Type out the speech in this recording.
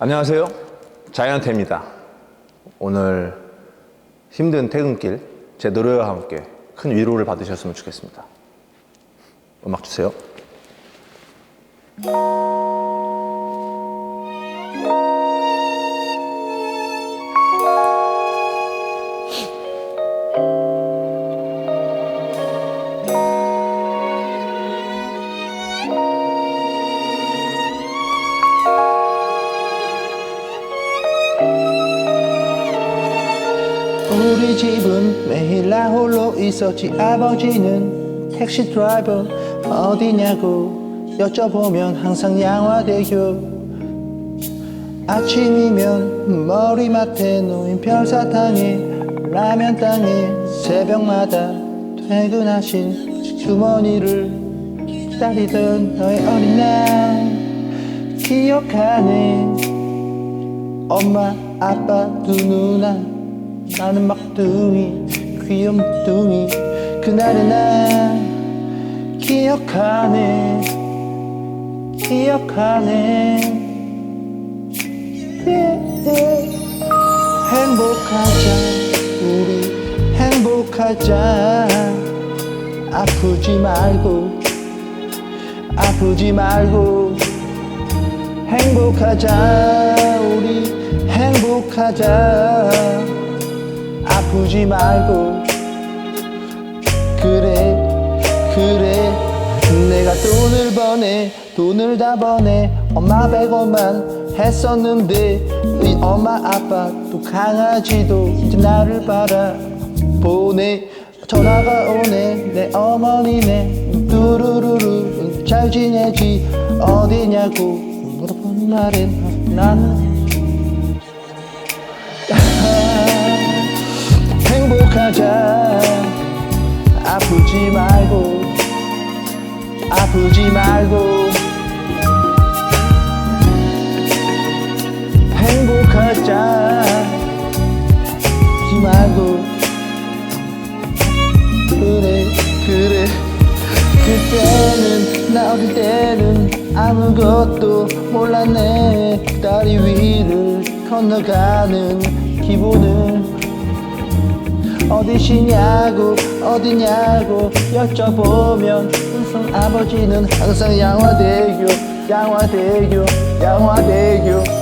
안녕하세요. 자이언트입니다. 오늘 힘든 퇴근길 제 노래와 함께 큰 위로를 받으셨으면 좋겠습니다. 음악 주세요. 우리 집은 매일 나 홀로 있었지. 아버지는 택시 드라이버 어디냐고 여쭤보면 항상 양화대교. 아침이면 머리맡에 놓인 별사탕에 라면 땅에 새벽마다 퇴근하신 주머니를 기다리던 너의 어린 날. 기억하네. 엄마 아빠 두 누나 나는 막둥이 귀염둥이. 그날의 나 기억하네. 기억하네. 행복하자 우리 행복하자. 아프지 말고 아프지 말고. 행복하자 우리 행복하자 아프지 말고. 그래 그래. 내가 돈을 버네 돈을 다 버네. 엄마 백원만 했었는데 우리 엄마 아빠 또 강아지도 이제 나를 바라보네. 전화가 오네 내 어머니네. 뚜루루루 잘 지내지. 어디냐고 물어본 날엔 나는 행복하자. 아프지 말고 아프지 말고. 행복하자. 아프지 말고. 그래 그래. 그때는 나 어릴 때는 아무것도 몰랐네. 다리 위를 건너가는 기분을 어디시냐고 어디냐고 여쭤보면 항상 아버지는 항상 양화대교 양화대교 양화대교.